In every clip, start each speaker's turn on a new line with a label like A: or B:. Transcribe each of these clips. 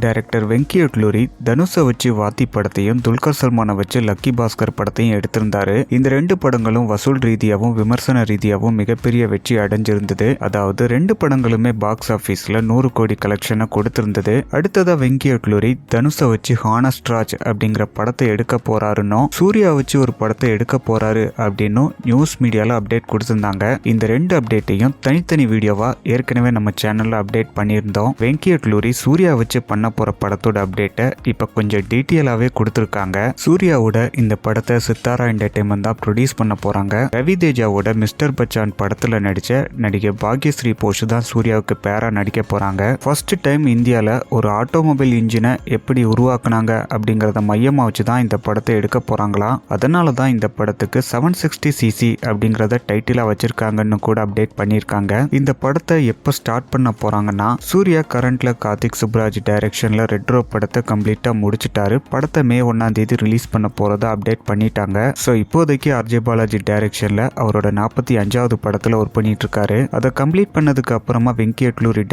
A: Director Venky Atluri தனுஷை வச்சு வாத்தி படத்தையும் துல்கர் சல்மானை வச்சு லக்கி பாஸ்கர் படத்தையும் எடுத்திருந்தாரு. இந்த ரெண்டு படங்களும் வசூல் ரீதியாகவும் விமர்சன ரீதியாகவும் மிகப்பெரிய வெற்றி அடைஞ்சிருந்தது. அதாவது ரெண்டு படங்களுமே பாக்ஸ் ஆஃபீஸில் நூறு கோடி கலெக்ஷனை கொடுத்திருந்தது. அடுத்ததா வெங்கி அட்லூரி தனுஷை வச்சு ஹானஸ்ட் ராஜ் அப்படிங்கிற படத்தை எடுக்க போறாருன்னும் சூர்யா வச்சு ஒரு படத்தை எடுக்க போறாரு அப்படின்னும் நியூஸ் மீடியாவில் அப்டேட் கொடுத்திருந்தாங்க. இந்த ரெண்டு அப்டேட்டையும் தனித்தனி வீடியோவா ஏற்கனவே நம்ம சேனல்ல அப்டேட் பண்ணியிருந்தோம். வெங்கி அட்லூரி சூர்யா வச்சு பண்ண போற படத்தோட அப்டேட்டை இப்போ கொஞ்சம் டீட்டெயிலாகவே கொடுத்துருக்காங்க. சூர்யாவோட இந்த படத்தை சித்தாரா என்டர்டைன்மெண்ட் தான் ப்ரொடியூஸ் பண்ண போறாங்க. ரவி தேஜாவோட மிஸ்டர் பச்சான் படத்துல நடிச்ச நடிகை பாக்யஸ்ரீ போஷ் தான் சூர்யாவுக்கு பேரா நடிக்க போறாங்க. ஃபர்ஸ்ட் டைம் இந்தியாவில் ஒரு ஆட்டோமொபைல் இன்ஜினை எப்படி உருவாக்குனாங்க அப்படிங்கிறத மையமாக வச்சு தான் இந்த படத்தை எடுக்க போறாங்களாம் அதனால தான் இந்த படத்துக்கு செவன் சிக்ஸ்டி சிசி அப்படிங்கிறத டைட்டிலாக வச்சிருக்காங்கன்னு கூட அப்டேட் பண்ணியிருக்காங்க இந்த படத்தை எப்போ ஸ்டார்ட் பண்ண போறாங்கன்னா சூர்யா கரண்ட்ல கார்த்திக் சுப்ராஜ் டைரக்ஷனில் ரெட்ரோ படத்தை கம்ப்ளீட்டாக முடிச்சிட்டாரு. படத்தை மே ஒன்றாம் தேதி ரிலீஸ் பண்ண போகிறத அப்டேட் பண்ணிட்டாங்க. ஸோ இப்போதைக்கு ஆர்ஜே பாலாஜி டைரக்ஷன்ல அவரோட நாற்பத்தி அஞ்சாவது படத்தில் ஒர்க் பண்ணிட்டு இருக்காரு அதை கம்ப்ளீட் பண்ணதுக்கு அப்புறமா வெங்கி அட்லூரி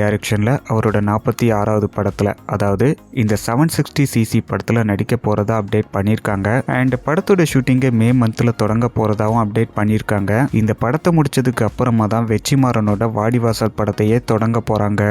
A: அவரோட நாற்பத்தி ஆறாவது படத்தில் அதாவது இந்த செவன் சிக்ஸ்டி சிசி படத்தில் நடிக்க போகிறதா அப்டேட் பண்ணியிருக்காங்க அண்ட் படத்தோட ஷூட்டிங்கை மே மந்தில் தொடங்க போகிறதாவும் அப்டேட் பண்ணியிருக்காங்க இந்த படத்தை முடிச்சதுக்கு அப்புறமா தான் வெற்றிமாறனோட வாடிவாசல் படத்தையே தொடங்க போகிறாங்க